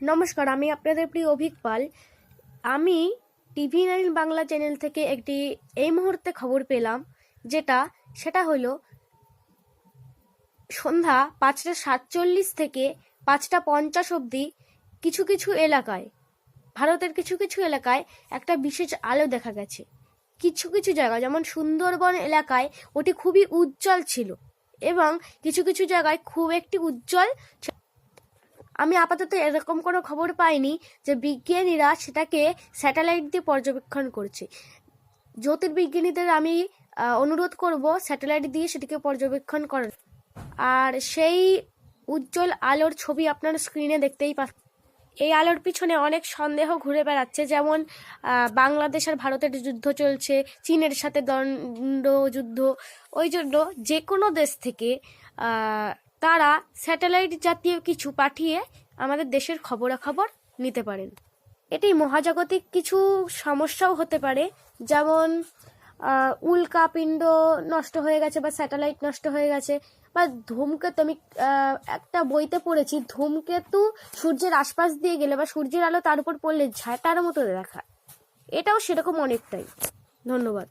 নমস্কার, আমি আপনাদের প্রিয় অভিক পাল আমি টিভি নাইন বাংলা চ্যানেল থেকে একটি এই মুহূর্তে খবর পেলাম, যেটা, সেটা হলো, সন্ধ্যা পাঁচটা সাতচল্লিশ থেকে পাঁচটা পঞ্চাশ অবধি কিছু কিছু এলাকায়, ভারতের কিছু কিছু এলাকায় একটা বিশেষ আলো দেখা গেছে কিছু কিছু জায়গা, যেমন সুন্দরবন এলাকায় ওটি খুবই উজ্জ্বল ছিল এবং কিছু কিছু জায়গায় খুব একটি উজ্জ্বল। আমি আপাতত এরকম কোনো খবর পাইনি যে বিজ্ঞানীরা সেটাকে স্যাটেলাইট দিয়ে পর্যবেক্ষণ করছে। জ্যোতির্বিজ্ঞানীদের আমি অনুরোধ করব স্যাটেলাইট দিয়ে সেটিকে পর্যবেক্ষণ করার। আর সেই উজ্জ্বল আলোর ছবি আপনার স্ক্রিনে দেখতেই পা এই আলোর পিছনে অনেক সন্দেহ ঘুরে বেড়াচ্ছে। যেমন বাংলাদেশ আর ভারতের যুদ্ধ চলছে, চীনের সাথে দণ্ড যুদ্ধ। ওই জন্য যে কোনো দেশ থেকে তারা স্যাটেলাইট জাতীয় কিছু পাঠিয়ে আমাদের দেশের খবরাখবর নিতে পারেন। এটি মহাজাগতিক কিছু সমস্যাও হতে পারে। যেমন উল্কাপিণ্ড নষ্ট হয়ে গেছে বা স্যাটেলাইট নষ্ট হয়ে গেছে বা ধূমকেতু, আমি একটা বইতে পড়েছি, ধূমকেতু সূর্যের আশপাশ দিয়ে গেলে বা সূর্যের আলো তার উপর পড়লে ঝাঁটার মতো দেখা। এটাও সেরকম অনেকটাই। ধন্যবাদ।